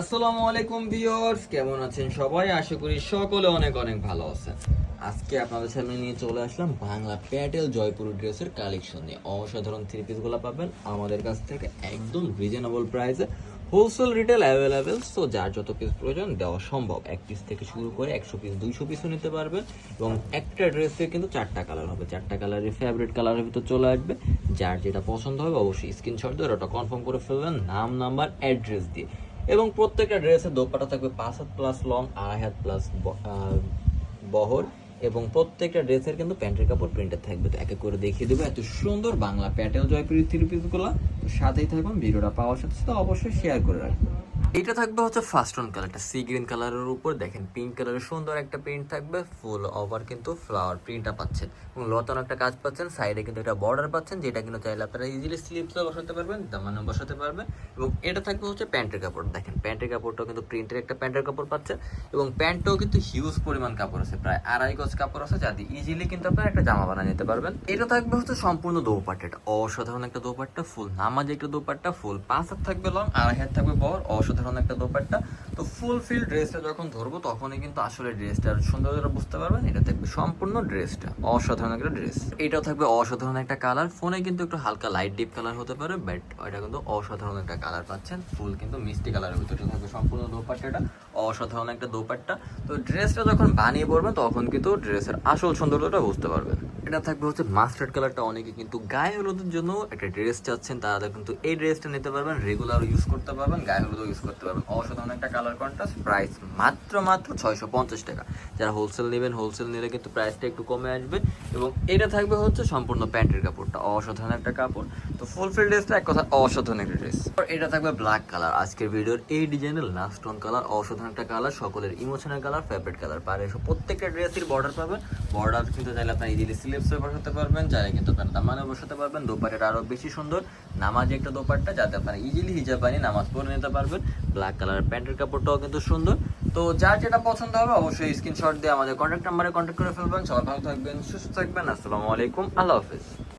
আসসালামু আলাইকুম ভিউয়ার্স, কেমন আছেন সবাই? আশা করি সকলে অনেক অনেক ভালো আছেন। আজকে আপনাদের সামনে নিয়ে চলে আসলাম বাংলা প্যাটেল জয়পুর ড্রেসের কালেকশন নিয়ে। অসাধারণ থ্রি পিসগুলো পাবেন আমাদের কাছ থেকে একদম রিজনেবল প্রাইসে হোলসেল রিটেল অ্যাভেলেবেল সো যার যত পিস প্রয়োজন দেওয়া সম্ভব। এক পিস থেকে শুরু করে একশো পিস দুইশো পিসও নিতে পারবেন এবং একটা ড্রেসে কিন্তু চারটা কালার হবে। চারটা কালারের ফেভারিট কালারের ভিতর চলে আসবে। যার যেটা পছন্দ হবে অবশ্যই স্ক্রিনশট দিয়ে ওটা কনফার্ম করে ফেলবেন। নাম নাম্বার অ্যাড্রেস দিয়ে। এবং প্রত্যেকটা ড্রেসের দোপাটা থাকবে পাঁচ হাত প্লাস লং আড়াই হাত প্লাস বহর এবং প্রত্যেকটা ড্রেসের কিন্তু প্যান্টের কাপড় প্রিন্টেড থাকবে। তো এক এক করে দেখিয়ে দেবো। এত সুন্দর বাংলা প্যাটেল জয়পুরি থ্রি পিসগুলো তো সাথেই থাকবেন ভিডিওটা পাওয়ার সাথে সাথে অবশ্যই শেয়ার করে রাখবেন। এটা থাকবে হচ্ছে ফার্স্ট অন কালারটা সি গ্রিন কালারের উপর। দেখেন পিঙ্ক কালারের সুন্দর একটা প্রিন্ট থাকবে ফুল ওভার কিন্তু ফ্লাওয়ার প্রিন্টটা পাচ্ছেন। এবং লতানো একটা কাজ পাচ্ছেন সাইডে কিন্তু একটা বর্ডার পাচ্ছেন, যেটা কিন্তু চাইলে আপনারা ইজিলি স্লিপসও বসাতে পারবেন দামানো বসাতে পারবেন। এবং এটা থাকবে হচ্ছে প্যান্টের কাপড়। দেখেন, প্যান্টের কাপড়টাও কিন্তু প্রিন্টের একটা প্যান্টের কাপড় পাচ্ছেন এবং প্যান্টটাও কিন্তু হিউজ পরিমাণ কাপড় আছে, প্রায় আড়াই গজ কাপড় আছে, যা দিয়ে ইজিলি কিন্তু আপনারা একটা জামা বানিয়ে নিতে পারবেন। এটা থাকবে হচ্ছে সম্পূর্ণ দোপাট্টা অসাধারণ একটা দোপাট্টা ফুল নামাজ একটা দোপাট্টা ফুল পাঁচ হাত থাকবে লং আড়াই হাত থাকবে বর অসাধারণ একটা দোপাট্টা। তো ফুল ফিল ড্রেসটা যখন ধরবো, তখনই কিন্তু আসলে ড্রেসটার সৌন্দর্যটা বুঝতে পারবেন, এটা থাকবে সম্পূর্ণ ড্রেসটা অসাধারণ একটা ড্রেস এটাও থাকবে অসাধারণ একটা কালার ফোনে কিন্তু একটু হালকা লাইট ডিপ কালার হতে পারে বাট এটা কিন্তু অসাধারণ একটা কালার পাচ্ছেন ফুল কিন্তু মিষ্টি কালারের ভিতরে থাকবে সম্পূর্ণ দোপাট্টাটা, অসাধারণ একটা দোপাট্টা। তো ড্রেসটা যখন বানিয়ে পড়বেন তখন কিন্তু ড্রেসের আসল সৌন্দর্যটা বুঝতে পারবেন। এটা থাকবে হচ্ছে মাস্টার্ড কালারটা অনেকে কিন্তু গায়ে হলুদের জন্য একটা ড্রেস চাচ্ছেন, তারা কিন্তু এই ড্রেসটা নিতে পারবেন রেগুলার ইউজ করতে পারবেন, গায়ে হলুদও ইউজ করতে পারবেন, অসাধারণ একটা কালার কন্ট্রাস্ট প্রাইস মাত্র মাত্র ছয়শো পঞ্চাশ টাকা। যারা হোলসেল নেবেন হোলসেল নিলে কিন্তু প্রাইসটা একটু কমে আসবে এবং এটা থাকবে হচ্ছে সম্পূর্ণ প্যান্টের কাপড়টা, অসাধারণ একটা কাপড়। তো ফুল ফিল ড্রেসটা এক কথা অসাধারণ একটা ড্রেস এটা থাকবে ব্ল্যাক কালার আজকের ভিডিওর এই ডিজাইনের লাস্ট ওয়ান কালার অসাধারণ একটা কালার সকলের ইমোশনাল কালার ফেভারিট কালার পারে প্রত্যেকটা ড্রেসের বর্ডার পাবেন। বর্ডার কিন্তু চাইলে আপনার ইজিলি স্লিপস বসাতে পারবেন, চাইলে কিন্তু আপনার দামানে বসাতে পারবেন। দোপাট্টাটা আরও বেশি সুন্দর। নামাজ একটা দোপাট্টা, যাতে আপনারা ইজিলি হিজাব বানিয়ে নামাজ পড়ে নিতে পারবেন। ব্ল্যাক কালারের প্যান্টের কাপড়টাও কিন্তু সুন্দর। তো যার যেটা পছন্দ হবে অবশ্যই স্ক্রিনশট দিয়ে আমাদের কন্ট্যাক্ট নাম্বারে কন্ট্যাক্ট করে ফেলবেন। সবাই ভালো থাকবেন, সুস্থ থাকবেন। আসসালামু আলাইকুম। আল্লাহ হাফিজ।